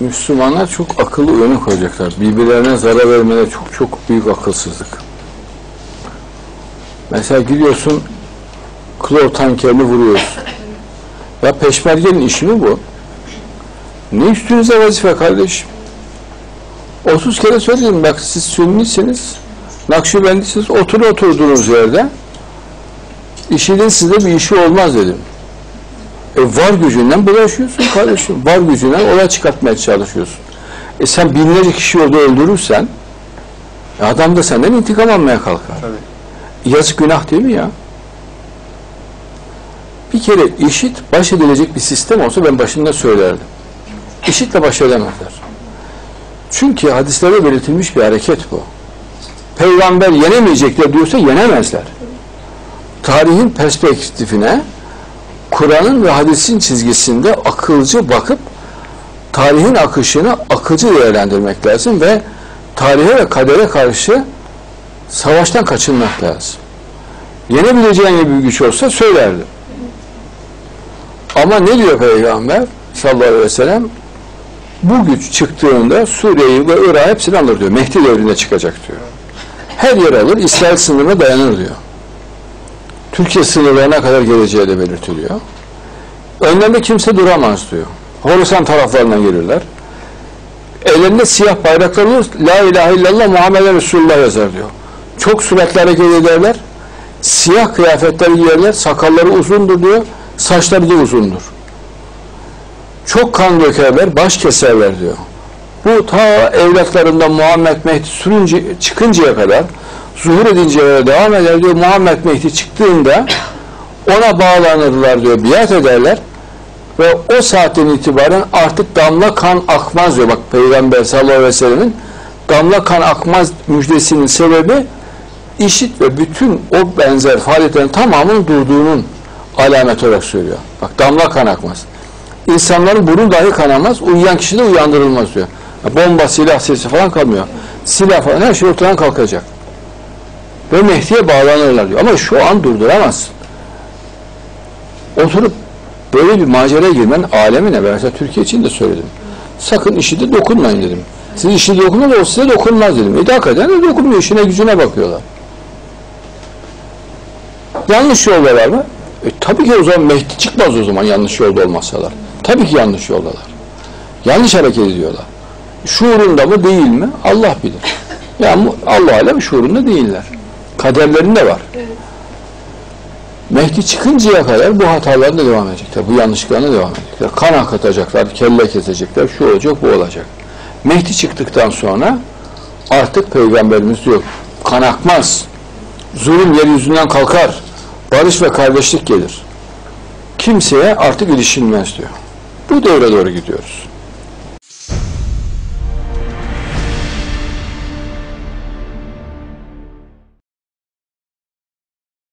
Müslümanlar çok akıllı uyanık olacaklar. Birbirlerine zarar vermede çok çok büyük akılsızlık. Mesela gidiyorsun klor tankerini vuruyorsun. Ya peşmergenin işi mi bu? Ne üstünüze vazife kardeşim? 30 kere söyledim bak siz sünnisiniz, nakşibendisiniz, otur oturduğunuz yerde işinin size bir işi olmaz dedim. E var gücünden bulaşıyorsun kardeşim. Var gücünden olay çıkartmaya çalışıyorsun. E sen binlerce kişi orada öldürürsen e adam da senden intikam almaya kalkar. Tabii. Yazık günah değil mi ya? Bir kere işit baş edilecek bir sistem olsa ben başında söylerdim. İşitle baş edemezler. Çünkü hadislerde belirtilmiş bir hareket bu. Peygamber yenemeyecekler diyorsa yenemezler. Tarihin perspektifine Kur'an'ın ve hadisin çizgisinde akılcı bakıp tarihin akışını akılcı değerlendirmek lazım ve tarihe ve kadere karşı savaştan kaçınmak lazım. Yenebileceğin bir güç olsa söylerdi. Ama ne diyor Peygamber sallallahu aleyhi ve sellem? Bu güç çıktığında Suriye'yi ve Irak'ı hepsini alır diyor. Mehdi devrinde çıkacak diyor. Her yer alır, İsrail sınırına dayanır diyor. Türkiye sınırlarına kadar geleceği de belirtiliyor. Önlerinde kimse duramaz diyor. Horasan taraflarından gelirler. Ellerinde siyah bayraklar olur. La ilahe illallah Muhammed Resulullah yazar diyor. Çok süratli hareket ederler. Siyah kıyafetler giyerler. Sakalları uzundur diyor. Saçları da uzundur. Çok kan dökerler. Baş keserler diyor. Bu ta evlatlarından Muhammed Mehdi sürünce, çıkıncaya kadar zuhur edinceye devam eder diyor. Muhammed Mehdi çıktığında ona bağlanırlar diyor. Biat ederler ve o saatten itibaren artık damla kan akmaz diyor. Bak Peygamber sallallahu aleyhi ve sellemin damla kan akmaz müjdesinin sebebi işit ve bütün o benzer faaliyetlerin tamamının durduğunun alamet olarak söylüyor. Bak damla kan akmaz. İnsanların burun dahi kanamaz, uyuyan kişi de uyandırılmaz diyor. Bomba, silah sesi falan kalmıyor. Silah falan her şey ortadan kalkacak. Ve Mehdi'ye bağlanırlar diyor. Ama şu an durduramazsın. Oturup böyle bir maceraya girmen alemine ben mesela Türkiye için de söyledim. Sakın işi de dokunmayın dedim. Siz işi dokunun o size dokunmaz dedim. E hakikaten de dokunmuyor. İşine gücüne bakıyorlar. Yanlış yoldalar mı? E, tabii ki o zaman Mehdi çıkmaz o zaman yanlış yolda olmasalar. Tabii ki yanlış yoldalar. Yanlış hareket ediyorlar. Şuurunda mı değil mi? Allah bilir. Yani Allah alem şuurunda değiller. Kaderlerinde var. Mehdi çıkıncaya kadar bu hatalarına devam edecekler. Bu yanlışlıklarına devam edecekler. Kan akıtacaklar, kelle kesecekler, şu olacak, bu olacak. Mehdi çıktıktan sonra artık Peygamberimiz diyor, kan akmaz. Zulüm yeryüzünden kalkar. Barış ve kardeşlik gelir. Kimseye artık ilişilmez diyor. Bu devre doğru gidiyoruz.